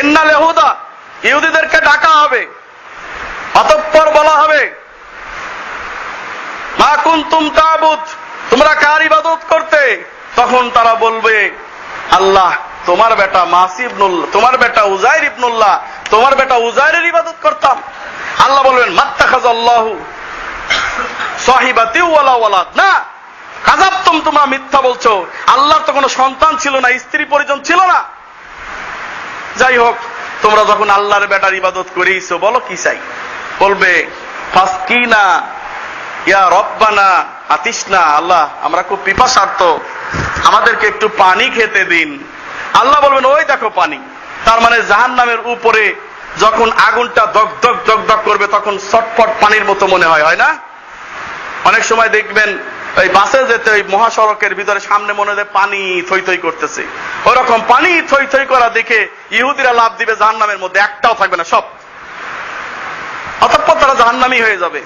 ইন্না লেহুদা, ইহুদিদেরকে ডাকা হবে, অতঃপর বলা হবে, মা কুন্তুম তাবুত তোমরা কার ইবাদত করতে? তখন তারা বলবে, আল্লাহ, তোমার বেটা মাসি ইবনুল্লাহ, তোমার বেটা উজাইর ইবনুল্লাহ, তোমার বেটা উজাইরের ইবাদত করতাম। আল্লাহ বলবেন মাত্তাখাজাল্লাহু সাহিবাতি ওয়ালা ওয়ালাদ না কাজাবতুম, তোমরা মিথ্যা বলছো। আল্লাহর তো কোনো সন্তান ছিল না, স্ত্রী পরিজন ছিল না। যাই হোক, তোমরা যখন আল্লাহর বেটার ইবাদত করেইছো, বলো কি চাই? বলবে, ফাসকিনা, ইয়া রব্বানা আতিসনা আল্লাহ, আমরা খুব পিপাসার্থ। আমাদেরকে একটু পানি খেতে দিন। আল্লাহ বলবেন, ওই দেখো পানি। তার মানে জাহান নামের উপরে যখন আগুনটা দগ দগ দগ দগ করবে, তখন চটপট পানির মতো মনে হয় হয় না? অনেক সময় দেখবেন ওই বাসে যেতে ওই মহাসড়কের ভিতরে সামনে মনে হয় পানি থই থই করতেছে। ওরকম পানি থই থই করা দেখে ইহুদিরা লাভ দিবে জাহান নামের মধ্যে, একটাও থাকবে না, সব। অতঃপর তারা জাহান্নামি হয়ে যাবে।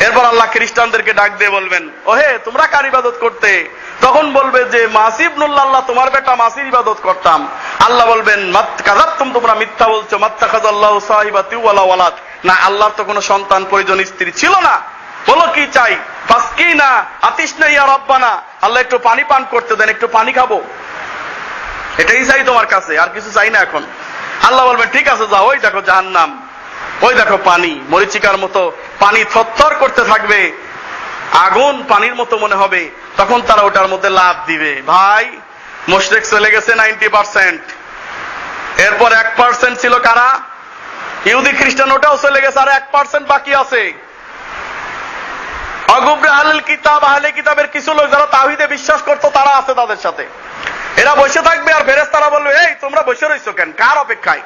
এরপর আল্লাহ খ্রিস্টানদেরকে ডাক দিয়ে বলবেন, ওহে, তোমরা কার ইবাদত করতে? তখন বলবে যে মাসিবনুল্লাহ আল্লাহ তোমার বেটা মাসির ইবাদত করতাম। আল্লাহ বলবেন কাজাত্তুম তোমরা মিথ্যা বলছো। মাত্তা খাজাল্লাহ সাহিবা তিওয়ালা ওয়ালাদ। না, আল্লাহর তো কোনো সন্তান, প্রয়োজন স্ত্রী ছিল না। বলো কি চাই? ফাসকি না আতিস না ইয়া রব্বানা। আল্লাহ একটু পানি পান করতে দেন, একটু পানি খাব। এটাই চাই তোমার কাছে, আর কিছু চাই না এখন। আল্লাহ বলবেন, ঠিক আছে, যাও, ওই দেখো জাহান্নাম। ওই দেখো পানি। মরিচিকার মতো পানি থরথর করতে থাকবে। আগুন পানির মতো মনে হবে। তখন তারা ওটার মধ্যে লাভ দিবে। ভাই, মোশরেক চলে গেছে নাইনটি পার্সেন্ট। এরপর এক পার্সেন্ট ছিল কারা? ইহুদি খ্রিস্টান, ওটাও চলে গেছে, আর এক পার্সেন্ট বাকি আছে। অগুবরে আহলে কিতাব আহলে কিতাবের কিছু লোক যারা তাহিদে বিশ্বাস করতো, তারা আছে তাদের সাথে। এরা বসে থাকবে আর ফেরেস তারা বলবে, এই, তোমরা বসে রইছো কেন? কার অপেক্ষায়?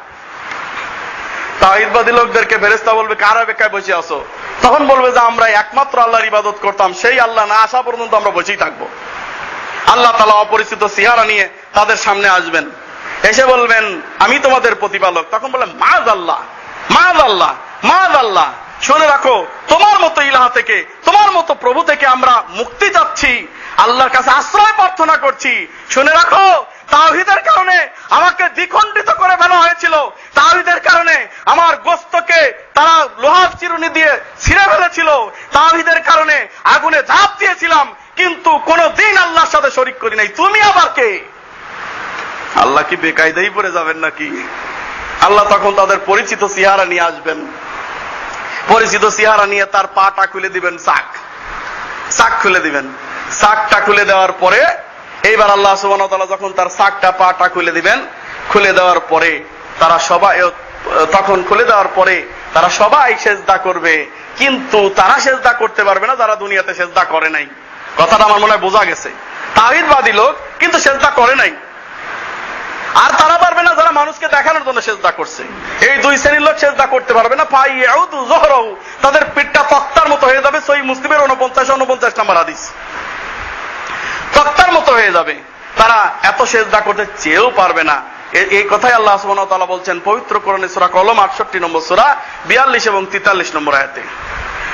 তাহিদবাদী লোকদেরকে ফেরেস্তা বলবে, কার অপেক্ষায় বসে আছো? তখন বলবে যে, আমরা একমাত্র আল্লাহর ইবাদত করতাম, সেই আল্লাহ না, আসা পর্যন্ত আমরা বসেই থাকব। আল্লাহ তালা অপরিচিত সিহারা নিয়ে তাদের সামনে আসবেন। এসে বলবেন, আমি তোমাদের প্রতিপালক। তখন বললেন মাজ আল্লাহ মাজ আল্লাহ। মাজ আল্লাহ শুনে রাখো, তোমার মতো ইলাহা থেকে, তোমার মতো প্রভু থেকে আমরা মুক্তি চাচ্ছি। আল্লাহর কাছে আশ্রয় প্রার্থনা করছি। শুনে রাখো তাহিদের কারণে আমাকে দ্বিখণ্ডিত করে ফেলা হয়েছিল। তাহিদের কারণে আমার গোস্তকে তারা লোহার চিরুনি দিয়ে ছিঁড়ে ফেলেছিল। তাহিদের কারণে আগুনে ঝাঁপ দিয়েছিলাম, কিন্তু কোনো দিন আল্লাহর সাথে শরিক করি নাই। তুমি আবার কে? আল্লাহ কি বেকায়দাই পড়ে যাবেন নাকি? আল্লাহ তখন তাদের পরিচিত সিহারা নিয়ে আসবেন। পরিচিত চেহারা নিয়ে তার পাটা খুলে দিবেন চাক চাক খুলে দিবেন। চাকটা খুলে দেওয়ার পরে এইবার আল্লাহ সুবান যখন তার চাকটা পাটা খুলে দিবেন, খুলে দেওয়ার পরে তারা সবাই তখন খুলে দেওয়ার পরে তারা সবাই সেজদা করবে। কিন্তু তারা সেজদা করতে পারবে না, যারা দুনিয়াতে সেজদা করে নাই। কথাটা আমার মনে হয় বোঝা গেছে। তাহিদবাদী লোক কিন্তু সেজদা করে নাই। আর তারা পারবে না যারা মানুষকে দেখানোর জন্য সেজদা করছে। এই দুই শ্রেণির লোক সেজদা করতে পারবে না। পাই জহরহু তাদের পিঠটা তক্তার মতো হয়ে যাবে। সই মুসলিমের উনপঞ্চাশ উনপঞ্চাশ নাম্বার হাদিস। তক্তার মতো হয়ে যাবে। তারা এত সেজদা করতে চেয়েও পারবে না। এই কথাই আল্লাহ সুবহানাহু ওয়া তাআলা বলছেন পবিত্র কোরআনে সূরা কলম 68 নম্বর সূরা 42 এবং 43 নম্বর আয়াতে।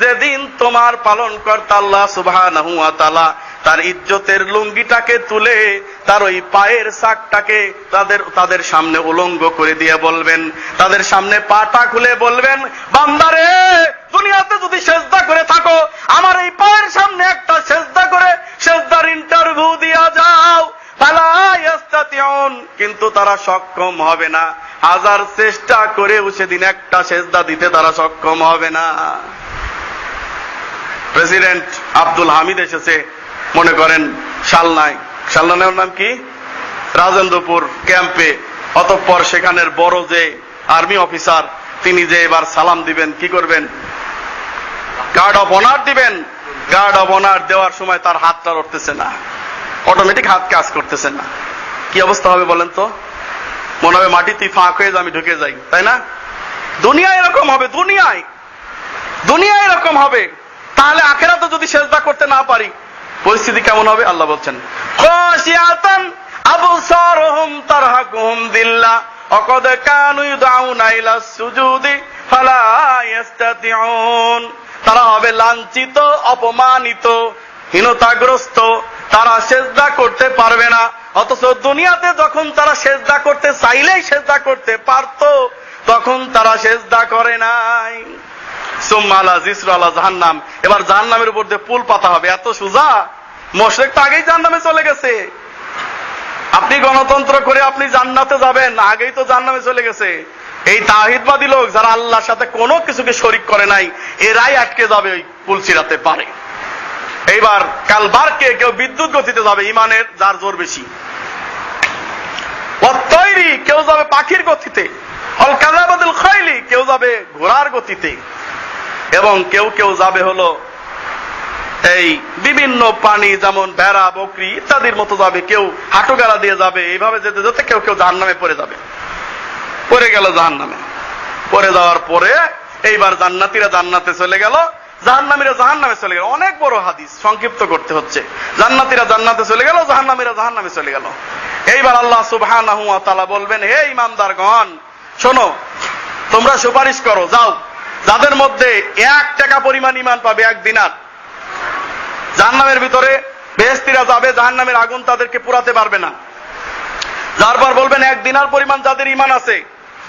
যেদিন তোমার পালন কর্তা আল্লাহ তাআলা তার ইজ্জতের লুঙ্গিটাকে তুলে তার ওই পায়ের সাকটাকে তাদের তাদের সামনে উলঙ্গ করে দিয়ে বলবেন, তাদের সামনে পাটা খুলে বলবেন, বান্দারে, দুনিয়াতে যদি সেজদা করে থাকো, আমার এই পায়ের সামনে একটা সেজদা করে সেজদার ইন্টারভিউ দিয়া যাও। কিন্তু তারা সক্ষম হবে না। হাজার চেষ্টা করেও সেদিন একটা সেজদা দিতে তারা সক্ষম হবে না। প্রেসিডেন্ট আব্দুল হামিদ এসেছে, মনে করেন শালনায়। শালনার নাম কি? রাজেন্দ্রপুর ক্যাম্পে। অতঃপর সেখানের বড় যে আর্মি অফিসার, তিনি যে এবার সালাম দিবেন, কি করবেন? গার্ড অফ অনার দিবেন। গার্ড অফ অনার দেওয়ার সময় তার হাতটা উঠতেছে না। অটোমেটিক হাত কাজ করতেছে না। কি অবস্থা হবে বলেন তো? মনে হবে মাটিতে ফাঁক হয়ে আমি ঢুকে যাই, তাই না? দুনিয়া এরকম হবে, দুনিয়ায়। দুনিয়া এরকম হবে। তাহলে আখেরাতে যদি সেজদা করতে না পারি, পরিস্থিতি কেমন হবে? আল্লাহ বলছেন, খাশিয়াতান আবসারুহুম তারহাকুহুম দিল্লা, অকদ কানু ইউদাউনা ইলা সুজুদি, ফালা তারা হবে লাঞ্ছিত, অপমানিত, হীনতাগ্রস্ত। তারা সেজদা করতে পারবে না, অথচ দুনিয়াতে যখন তারা সেজদা করতে চাইলেই সেজদা করতে পারতো, তখন তারা সেজদা করে নাই। সোম্মালা জিসরালা জাহান্নাম। এবার জাহান্নামের উপর দিয়ে পুল পাতা হবে। এত সোজা? মোশরেক তো আগেই জাহান্নামে চলে গেছে। আপনি গণতন্ত্র করে আপনি জান্নাতে যাবেন, আগেই তো জাহান্নামে চলে গেছে। এই তাহিদবাদী লোক যারা আল্লাহর সাথে কোনো কিছুকে শরিক করে নাই, এরাই আটকে যাবে ওই পুল ছিড়াতে পারে। এইবার কাল বারকে কেউ বিদ্যুৎ গতিতে যাবে, ইমানের যার জোর বেশি। তৈরি কেউ যাবে পাখির গতিতে। অল কাজাবাদুল খৈলি কেউ যাবে ঘোড়ার গতিতে। এবং কেউ কেউ যাবে হলো এই বিভিন্ন প্রাণী যেমন ভেড়া, বকরি ইত্যাদির মতো যাবে, কেউ হাঁটু গেলা দিয়ে যাবে, এইভাবে যেতে যেতে কেউ কেউ জাহান নামে পড়ে যাবে। পড়ে গেল জাহান নামে পড়ে যাওয়ার পরে এইবার জান্নাতিরা জান্নাতে চলে গেল, জাহান্নামীরা জাহান নামে চলে গেল। অনেক বড় হাদিস সংক্ষিপ্ত করতে হচ্ছে। জান্নাতিরা জান্নাতে চলে গেল, জাহান্নামীরা জাহান নামে চলে গেল। এইবার আল্লাহ তাআলা বলবেন, হে ইমানদারগণ, শোনো, তোমরা সুপারিশ করো, যাও। যাদের মধ্যে এক টাকা পরিমাণ ইমান পাবে এক দিনার। জাহান্নামের ভিতরে বেহেস্তিরা যাবে, জাহান্নামের আগুন তাদেরকে পুরাতে পারবে না। যারপর বলবেন, এক দিনার পরিমাণ যাদের ইমান আছে,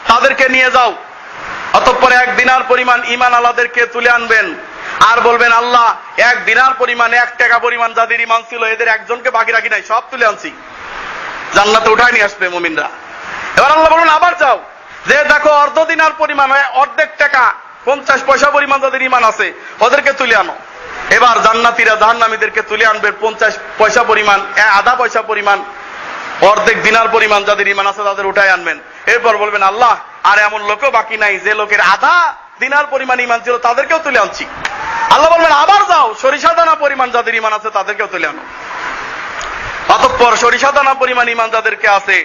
তাদেরকে নিয়ে যাও। অতঃপর এক দিনার পরিমাণ ইমান আলাদেরকে তুলে আনবেন। আর বলবেন, আল্লাহ, এক দিনার পরিমাণ, এক টাকা পরিমাণ যাদের ইমান ছিল, এদের একজনকে বাকি রাখি নাই, সব তুলে আনছি। জান্নাতে উঠায় নিয়ে আসবে মুমিনরা। এবার আল্লাহ বলুন, আবার যাও। যে দেখো অর্ধ দিনার পরিমাণ অর্ধেক টাকা পঞ্চাশ পয়সা পরিমাণ যাদের ইমান আছে, ওদেরকে তুলে আনো। এবার জান্নাতিরা জাহান্নামীদেরকে তুলে আনবে পঞ্চাশ পয়সা পরিমাণ আধা পয়সা পরিমাণ, অর্ধেক দিনার পরিমাণ যাদের ইমান আছে তাদের উঠায় আনবেন। এরপর বলবেন, আল্লাহ, আর এমন লোকও বাকি নাই যে লোকের আধা দিনার পরিমাণ ইমান ছিল তাদেরকেও তুলে আনছি। আল্লাহ বলবেন, আবার যাও, সরিষা দানা পরিমাণ যাদের ইমান আছে তাদেরকেও তুলে আনো। অতঃপর সরিষা দানা পরিমাণ ইমান যাদেরকে আছে,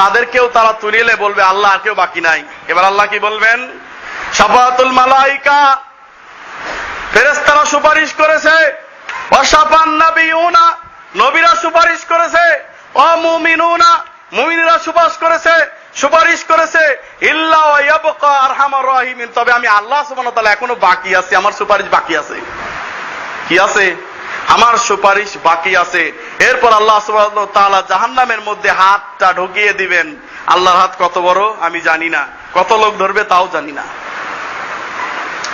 তাদেরকেও তারা তুলিলে বলবে, আল্লাহ, আর কেউ বাকি নাই। এবার আল্লাহ কি বলবেন? সাফাতুল মালাইকা। ফেরেস্তারা সুপারিশ করেছে। অসাপান নাবিউনা, নবীরা সুপারিশ করেছে। অমুমিনুনা মুমিনরা সুপারিশ করেছে। সুপারিশ করেছে, ইল্লা ইয়াবকা আরহামার রাহিমিন। তবে আমি আল্লাহ সুবহানাহু তাআলা এখনও বাকি আছে, আমার সুপারিশ বাকি আছে। কি আছে? আমার সুপারিশ বাকি আছে। এরপর আল্লাহ তাআলা জাহান্নামের মধ্যে হাতটা ঢুকিয়ে দিবেন। আল্লাহর হাত কত বড়? আমি জানি না। কত লোক ধরবে তাও জানি না।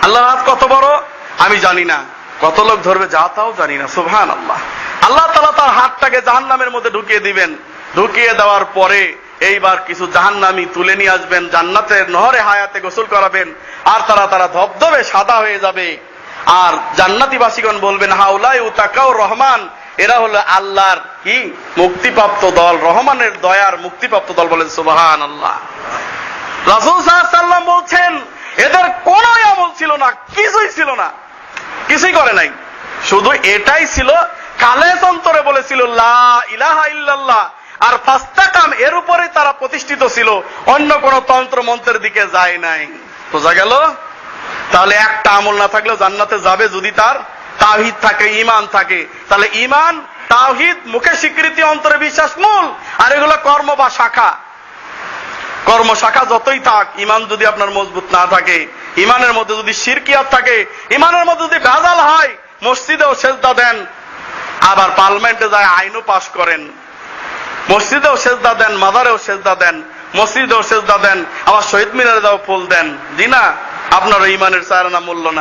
আল্লাহর হাত কত বড়? আমি জানি না। কত লোক ধরবে? যা তাও জানি না। সুবহান আল্লাহ আল্লাহ তালা তার হাতটাকে জাহান্নামের মধ্যে ঢুকিয়ে দিবেন। ঢুকিয়ে দেওয়ার পরে এইবার কিছু জাহান্নামি তুলে নিয়ে আসবেন, জান্নাতের নহরে হায়াতে গোসল করাবেন, আর তারা তারা ধবধবে, সাদা হয়ে যাবে। আর জান্নাতিবাসীগণ বলবেন হাউলাই উতাকাও রহমান। এরা হলো আল্লাহর কি? মুক্তিপ্রাপ্ত দল, রহমানের দয়ার মুক্তিপ্রাপ্ত দল বলেন সুবাহান আল্লাহ রাসুল সাল্লাম বলছেন এদের কোন আমল ছিল না, কিছুই ছিল না। কিছুই করে নাই। শুধু এটাই ছিল কালে তন্তরে বলেছিল, লা ইলাহা ইল্লাল্লাহ। আর ফাস্তাকাম, এর উপরে তারা প্রতিষ্ঠিত ছিল। অন্য কোন তন্ত্র মন্ত্রের দিকে যায় নাই। বোঝা গেল? তাহলে একটা আমল না থাকলেও জান্নাতে যাবে যদি তার তাহিদ থাকে ইমান থাকে। তাহলে ইমান তাহিদ মুখে স্বীকৃতি, অন্তরে বিশ্বাস মূল। আর এগুলো কর্ম বা শাখা। কর্ম শাখা যতই থাক ইমান যদি আপনার মজবুত না থাকে ইমানের মধ্যে যদি সিরকিয়াত থাকে ইমানের মধ্যে যদি ভেজাল হয়, মসজিদেও সেজদা দেন। আবার পার্লামেন্টে যায়, আইনও পাশ করেন। মসজিদেও সেজদা দেন মাদারেও সেজদা দেন, মসজিদেও সেজদা দেন, আবার শহীদ মিনারে যাও ফুল দেন। জি না আপনার ইমানের চারানা মূল্য নাই।